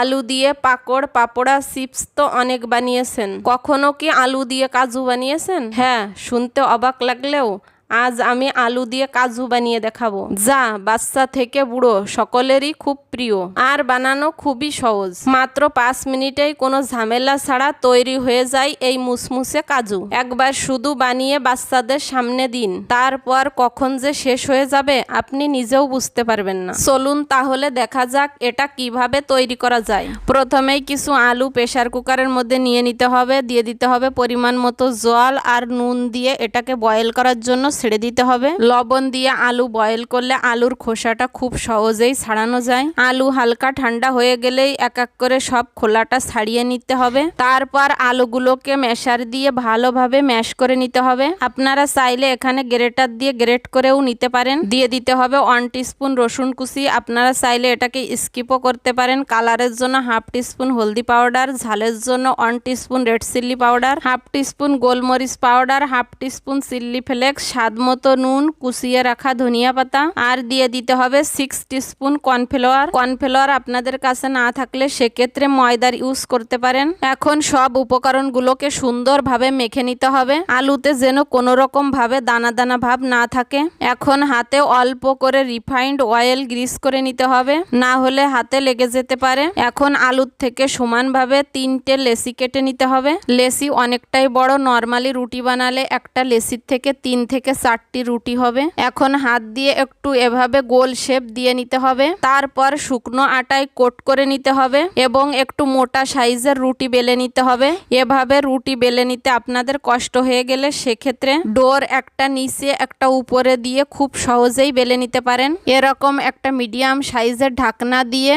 আলু দিয়ে পাকড়, পাপড়া, চিপস তো অনেক বানিয়েছেন। কখনো কি আলু দিয়ে কাজু বানিয়েছেন? হ্যাঁ শুনতে অবাক লাগলেও আজ আমি আলু দিয়ে কাজু বানিয়ে দেখাবো। যা বাচ্চা থেকে বুড়ো সকলেরই খুব প্রিয়। আর বানানো খুবই সহজ। মাত্র পাঁচ মিনিটেই কোনো ঝামেলা ছাড়া তৈরি হয়ে যায় এই মুসমুসে কাজু। একবার শুধু বানিয়ে বাচ্চাদের সামনে দিন। তারপর কখন যে শেষ হয়ে যাবে আপনি নিজেও বুঝতে পারবেন না। চলুন তাহলে দেখা যাক এটা কীভাবে তৈরি করা যায়। প্রথমেই কিছু আলু প্রেসার কুকারের মধ্যে নিয়ে নিতে হবে। দিয়ে দিতে হবে পরিমাণ মতো জল আর নুন দিয়ে এটাকে বয়েল করার জন্য ছেড়ে দিতে হবে। লবণ দিয়ে আলু বয়েল করলে আলুর খোসাটা খুব সহজেই ছাড়ানো যায়। আলু হালকা ঠান্ডা হয়ে গেলেই এক এক করে সব খোলাটা ছাড়িয়ে নিতে হবে। তারপর আলুগুলোকে ম্যাশার দিয়ে ভালোভাবে ম্যাশ করে নিতে হবে। আপনারা চাইলে এখানে গ্রেটার দিয়ে গ্রেট করেও নিতে পারেন। দিয়ে দিতে হবে ওয়ান টিস্পুন রসুন কুচি। আপনারা চাইলে এটাকে স্কিপও করতে পারেন। কালারের জন্য হাফ টিস্পুন হলদি পাউডার, ঝালের জন্য one teaspoon red chilli powder, half teaspoon গোলমরিচ powder, half teaspoon chilli flakes স্বাদ মতো নুন, কুচিয়ে রাখা ধনিয়া পাতা, আর দিয়ে দিতে হবে সিক্স টিস্পুন কর্নফ্লাওয়ার কর্নফ্লাওয়ার আপনাদের কাছে না থাকলে সেক্ষেত্রে ময়দার ইউজ করতে পারেন। এখন সব উপকরণগুলোকে সুন্দরভাবে মেখে নিতে হবে। আলুতে যেন কোনো রকম ভাবে দানা দানা ভাব না থাকে। এখন হাতে অল্প করে রিফাইন্ড অয়েল গ্রিস করে নিতে হবে। না হলে হাতে লেগে যেতে পারে। এখন আলুর থেকে সমানভাবে তিনটে লেসি কেটে নিতে হবে। লেসি অনেকটাই বড় নর্মালি রুটি বানালে একটা লেসির থেকে তিন থেকে চারটি রুটি হবে। এখন হাত দিয়ে একটু এভাবে গোল শেপ দিয়ে নিতে হবে। তারপর শুকনো আটায় কোট করে নিতে হবে এবং একটু মোটা সাইজের রুটি বেলে নিতে হবে। এভাবে রুটি বেলে নিতে আপনাদের কষ্ট হয়ে গেলে সেক্ষেত্রে ডোর একটা নিচে, একটা উপরে দিয়ে খুব সহজেই বেলে নিতে পারেন। এরকম একটা মিডিয়াম সাইজের ঢাকনা দিয়ে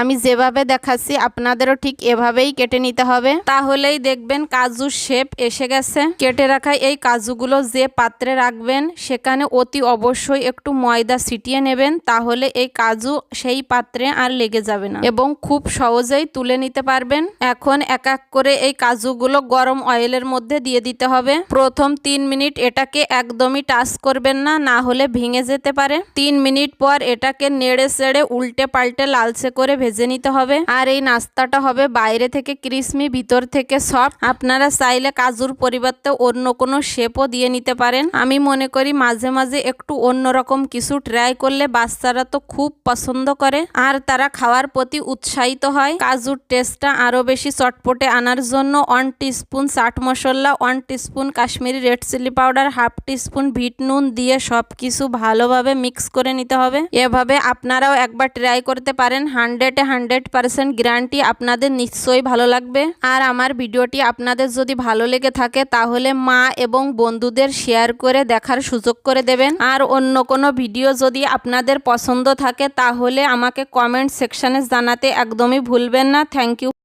আমি যেভাবে দেখাচ্ছি, আপনাদেরও ঠিক এভাবেই কেটে নিতে হবে। তাহলেই দেখবেন কাজুর শেপ এসে গেছে। কেটে রাখা এই কাজুগুলো যে পাত্রে রাখবেন, সেখানে অতি অবশ্যই একটু ময়দা ছিটিয়ে নেবেন, তাহলে এই কাজু সেই পাত্রে আর লেগে যাবে না। এবং খুব সহজেই তুলে নিতে পারবেন। এখন এক এক করে এই কাজুগুলো গরম অয়েলের মধ্যে দিয়ে দিতে হবে। প্রথম তিন মিনিট এটাকে একদমই টাচ করবেন না না হলে ভেঙে যেতে পারে। তিন মিনিট পর এটাকে নেড়ে সেড়ে উল্টে পাল্টে লালচে করে ভেজে নিতে হবে। আর এই নাস্তাটা হবে বাইরে থেকে ক্রিসমি, ভিতর থেকে সফট আপনারা চাইলে কাজুর পরিবর্তে অন্য কোনো শেপও দিয়ে নিতে পারেন। আমি মনে করি মাঝে মাঝে একটু অন্যরকম কিছু ট্রাই করলে বাচ্চারা তো খুব পছন্দ করে। আর তারা খাওয়ার প্রতি উৎসাহিত হয়। কাজুর টেস্টটা আরও বেশি চটপটে আনার জন্য one teaspoon chaat masala one teaspoon Kashmiri red chilli powder half teaspoon ভিট নুন দিয়ে সব কিছু ভালোভাবে মিক্স করে নিতে হবে। এভাবে আপনারাও একবার ট্রাই করতে পারেন। হান্ড্রেডে হান্ড্রেড পার্সেন্ট গ্যারান্টি আপনাদের নিশ্চয়ই ভালো লাগবে। আর আমার ভিডিওটি আপনাদের যদি ভালো লেগে থাকে, তাহলে মা এবং বন্ধুদের শেয়ার করে দেখার সুযোগ করে দেবেন। আর অন্য কোনো ভিডিও যদি আপনাদের পছন্দ থাকে, তাহলে আমাকে কমেন্ট সেকশানে জানাতে একদমই ভুলবেন না। Thank you